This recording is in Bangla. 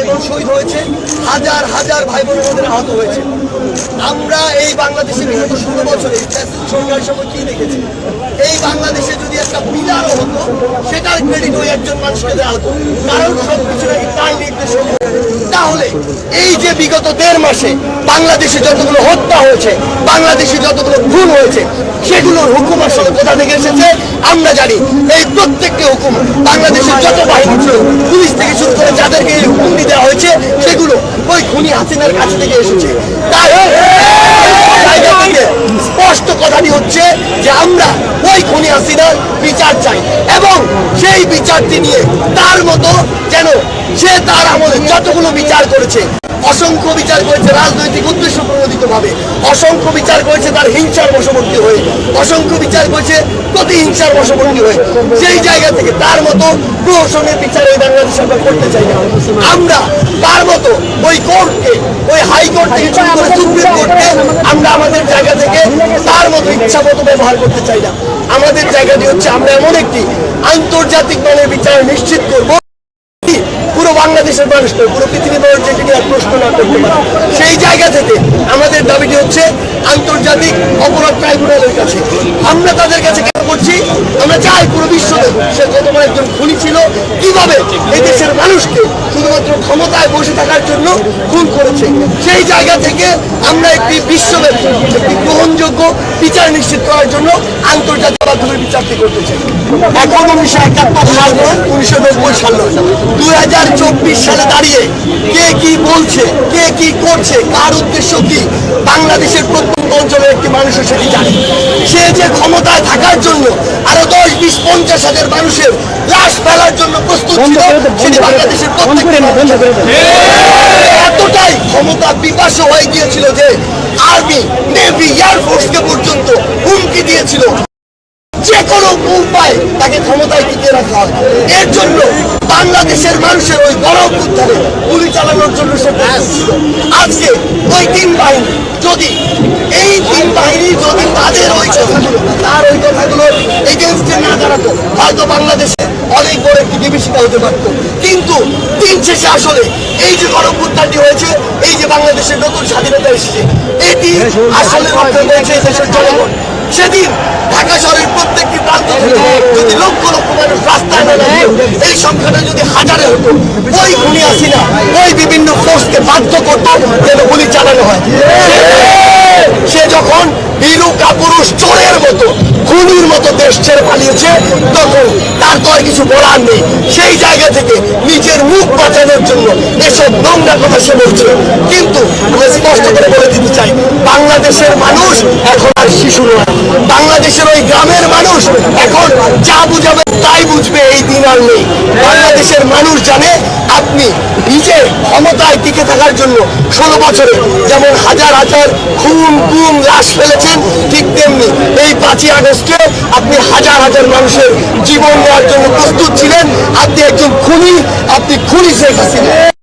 ভাই বোন শহীদ হয়েছে। হাজার হাজার ভাই বোনের মধ্যে আহত হয়েছে। আমরা এই বাংলাদেশে বিগত ষোলো বছরে সরকারের সময় কি দেখেছি? এই বাংলাদেশে যদি একটা বিলারও হতো, সেটার ক্রেডিট ওই একজন মানুষকে দেওয়া হতো। কারণ সব কিছু নাকি তার নির্দেশ তাহলে এই যে বিগত দেড় মাসে বাংলাদেশে যতগুলো হত্যা হয়েছে বাংলাদেশে যতগুলো খুন হয়েছে, সেগুলোর হুকুম আসলে কোথা থেকে এসেছে, আমরা জানি এই প্রত্যেকটি হুকুম বাংলাদেশের যত বাহিনী ছিল, পুলিশ থেকে শুরু করে যাদেরকে এই হুকুমটি দেওয়া হয়েছে, সেগুলো ওই খুনি হাসিনার কাছ থেকে এসেছে। স্পষ্ট কথাটি হচ্ছে যে আমরা ওই খুনি হাসিনার বিচার চাই এবং সেই বিচারটি নিয়ে তার মতো যেন সে তার আমলে যতগুলো বিচার করেছে অসংখ্য বিচার করেছে রাজনৈতিক উদ্দেশ্য প্রণোদিত ভাবে অসংখ্য বিচার করেছে তার হিংসার বশবর্তী হয়ে। অসংখ্য বিচার করেছে প্রতিহিংসার বশবর্তী হয়ে। সেই জায়গা থেকে তার মতো প্রহসনের বিচার ওই বাংলাদেশ আমরা করতে চাই না। আমরা তার মতো ওই কোর্টকে ওই হাইকোর্ট থেকে শুরু করে সুপ্রিম কোর্টকে আমরা আমাদের জায়গা থেকে তার মতো ইচ্ছা মতো ব্যবহার করতে চাই না। আমাদের জায়গাটি হচ্ছে আমরা এমন একটি আন্তর্জাতিক মানের বিচার নিশ্চিত করব পুরো বাংলাদেশের মানুষ নয়, পুরো পৃথিবী মানুষ যেটি আর প্রশ্ন না করতে পারে। সেই জায়গা থেকে আমাদের দাবিটি হচ্ছে আন্তর্জাতিক অপরাধ ট্রাইব্যুনালের কাছে। আমরা তাদের কাছে করছি। আমরা চাই পুরো বিশ্ব সে কতবার একজন খুনি ছিল, কীভাবে এই দেশের মানুষকে শুধুমাত্র ক্ষমতায় বসে থাকার জন্য খুন করেছে। সেই জায়গা থেকে আমরা একটি বিশ্বব্যাপী, একটি গ্রহণযোগ্য বিচার নিশ্চিত করার জন্য আন্তর্জাতিক মাধ্যমে বিচারটি করতে চাই। উনিশশো একাত্তর সাল নয়, উনিশশো নব্বই সাল সালে দাঁড়িয়ে কে কি বলছে, কি করছে কার উদ্দেশ্য কি? বাংলাদেশের প্রত্যন্ত অঞ্চলের একটি মানুষও সেটি জানে। সে যে ক্ষমতায় থাকার জন্য আরও দশ বিশ পঞ্চাশ হাজার মানুষের লাশ ফেলার জন্য প্রস্তুত ছিল সেটি বাংলাদেশের। এতটাই ক্ষমতা বিপাস হয়ে গিয়েছিল যে আর্মি নেভি এয়ারফোর্সকে পর্যন্ত হুমকি দিয়েছিল। যে কোনো উপায় তাকে ক্ষমতায় টিকিয়ে রাখা হয়। এর জন্য বাংলাদেশের মানুষের ওই গণ উত্থানে গুলি চালানোর জন্য সে প্রস্তুত ওই তিন বাহিনী, যদি এই তিন বাহিনী যদি তাদের ওই কথাগুলো, তার ওই কথাগুলো এগেনস্টে না দাঁড়াতো হয়তো বাংলাদেশে অনেক বড় একটি বিভীষিকা হতে পারত। কিন্তু দিন শেষে আসলে এই যে গণপুত্তানটি হয়েছে, এই যে বাংলাদেশের নতুন স্বাধীনতা এসেছে, এটি আসলে রক্ষা করেছে দেশের জনগণ। সেদিন ঢাকা শহরের প্রত্যেকটি প্রান্ত যদি লক্ষ লক্ষ মানুষ রাস্তায় না এই সংখ্যাটা যদি হাজারে হতো, ওই গুণী আসি না ওই বিভিন্ন ফোর্সকে বাধ্য করতো যেন গুলি চালানো হয় সে যখন বীরু কাপুরুষ চোরের মতো, খুনির মতো দেশ ছেড়ে পালিয়েছে। তখন তার তো আর কিছু বলার নেই। সেই জায়গা থেকে নিজের মুখ বাঁচানোর জন্য এসব নোংরা কথা সে বলছে। কিন্তু আমি স্পষ্ট করে বলে দিতে চাই, বাংলাদেশের মানুষ এখন আর শিশু নয়। বাংলাদেশের ওই গ্রামের মানুষ এখন যা বুঝাবে তাই বুঝবে, এই দিন আর নেই। বাংলাদেশের মানুষ জানে আপনি নিজে ক্ষমতায় টিকে থাকার জন্য ষোলো বছরে যেমন হাজার হাজার খুন খুন লাশ ফেলেছেন, ঠিক তেমনি এই পাঁচই আগস্টে আপনি হাজার হাজার মানুষের জীবন নেওয়ার জন্য প্রস্তুত ছিলেন। আপনি একজন খুনি, আপনি খুনি শেখ হাসিনা।